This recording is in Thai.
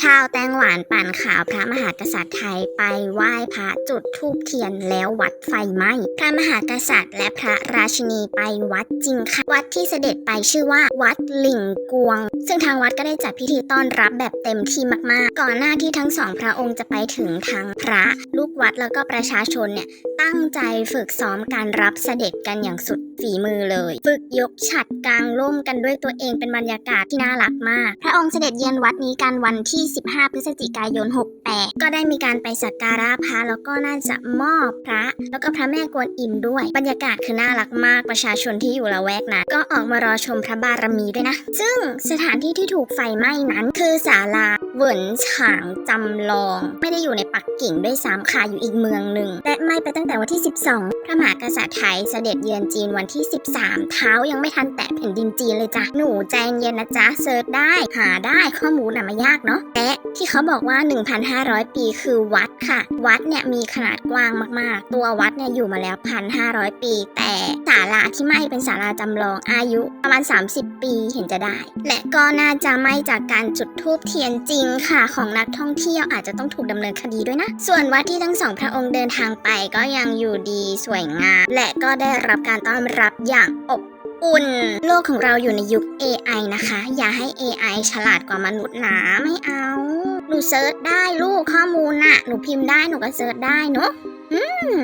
ชาวแตงหวานปั่นขาวพระมหากษัตริย์ไทยไปไหว้พระจุดธูปเทียนแล้ววัดไฟไหม้พระมหากษัตริย์ และพระราชินีไปวัดจริงค่ะ วัดที่เสด็จไปชื่อว่า วัดหลิงกวง ซึ่งทางวัดก็ได้จัดพิธีต้อนรับแบบเต็มที่มากๆ ก่อนหน้าที่ทั้งสองพระองค์จะไปถึงทางพระ ลูกวัดแล้วก็ประชาชนเนี่ย ตั้งใจฝึกซ้อมการรับเสด็จกันอย่างสุดฝีมือเลย ฝึกยกฉัดกลางร่มกันด้วยตัวเองเป็นบรรยากาศที่น่ารักมาก พระองค์เสด็จเยือนวัดนี้กันวันที่ 15 พฤศจิกายน 68 ก็ได้มีการไปสักการะพระแล้วก็น่าจะมอบพระ แล้วก็พระแม่กวนอิมด้วย บรรยากาศคือน่ารักมากประชาชนที่อยู่ละแวกนั้นก็ออกมารอชมพระบารมีด้วยนะ ซึ่งสถานที่ที่ถูกไฟไหม้นั้นคือศาลาเหวินฉางจำลอง ไม่ได้อยู่ในปักกิ่งด้วยซ้ำค่ะอยู่อีกเมืองหนึ่งและไหม้ไปตั้งแต่แต่วันที่ 12 พระมหากษัตริย์ไทยเสด็จเยือนจีนวันที่ 13 เท้ายังไม่ทันแตะแผ่นดินจีนเลยจ้ะ หนูใจเย็นนะจ๊ะเซิร์ชได้หาได้ข้อมูลน่ะไม่ยากเนาะและที่เขาบอกว่า 1,500 ปีคือวัดค่ะ วัดเนี่ยมีขนาดกว้างมากๆ ตัววัดเนี่ยอยู่มาแล้ว 1,500 ปี แต่ศาลาที่ไหม้เป็นศาลาจำลองอายุประมาณ 30 ปีเห็นจะได้ และก็น่าจะไหม้จากการจุดธูปเทียนจริงค่ะ ของนักท่องเที่ยวอาจจะต้องถูกดำเนินคดีด้วยนะ ส่วนวัดที่ทั้งสองพระองค์เดินทางไปก็ยังอยู่ดีสวยงาม และก็ได้รับการต้อนรับอย่างอบอุ่นโลกของเราอยู่ในยุค AI นะคะ อย่าให้ AI ฉลาดกว่ามนุษย์นะไม่เอา หนูเซิร์ชได้ลูกข้อมูลน่ะ หนูพิมพ์ได้หนูก็เซิร์ชได้เนาะอืม